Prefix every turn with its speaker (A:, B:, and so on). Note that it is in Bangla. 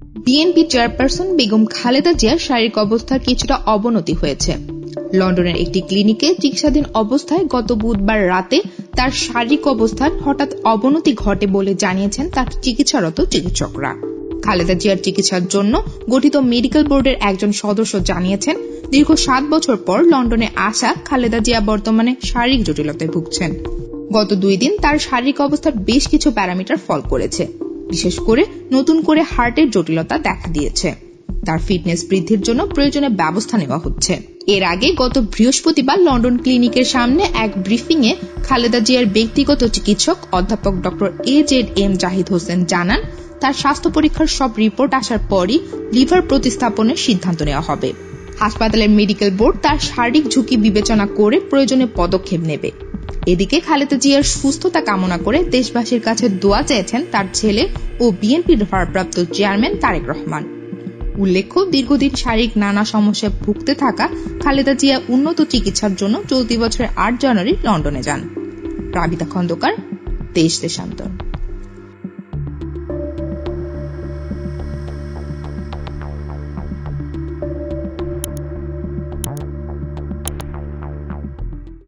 A: বিএনপি চেয়ারপারসন বেগম খালেদা জিয়ার শারীরিক অবস্থার কিছুটা অবনতি হয়েছে। লন্ডনের একটি ক্লিনিকে চিকিৎসাধীন অবস্থায় গত বুধবার রাতে তার শারীরিক অবস্থার হঠাৎ অবনতি ঘটে বলে জানিয়েছেন তার চিকিৎসারত চিকিৎসকরা। খালেদা জিয়ার চিকিৎসার জন্য গঠিত মেডিকেল বোর্ডের একজন সদস্য জানিয়েছেন, দীর্ঘ সাত বছর পর লন্ডনে আসা খালেদা জিয়া বর্তমানে শারীরিক জটিলতায় ভুগছেন। গত দুই দিন তার শারীরিক অবস্থার বেশ কিছু প্যারামিটার ফল করেছে। বিশেষ করে নতুন করে হার্টের জটিলতা দেখা দিয়েছে। তার ফিটনেস বৃদ্ধির জন্য প্রয়োজনীয় ব্যবস্থা নেওয়া হচ্ছে। এর আগে গত বৃহস্পতিবার লন্ডন ক্লিনিকের সামনে এক ব্রিফিং এ খালেদা জিয়ার ব্যক্তিগত চিকিৎসক অধ্যাপক doctor A Z M Zahid Hossain জানান, তার স্বাস্থ্য পরীক্ষার সব রিপোর্ট আসার পরই লিভার প্রতিস্থাপনের সিদ্ধান্ত নেওয়া হবে। হাসপাতালের মেডিকেল বোর্ড তার শারীরিক ঝুঁকি বিবেচনা করে প্রয়োজনীয় পদক্ষেপ নেবে। এদিকে খালেদা জিয়ার সুস্থতা কামনা করে দেশবাসীর কাছে দোয়া চেয়েছেন তার ছেলে ও বিএনপির ভারপ্রাপ্ত চেয়ারম্যান তারেক রহমান। উল্লেখ্য, দীর্ঘদিন শারীরিক নানা সমস্যায় ভুগতে থাকা খালেদা জিয়া উন্নত চিকিৎসার জন্য চলতি বছরের আট জানুয়ারি লন্ডনে যান। রাবিতা খন্দকার, দেশ দেশান্তর।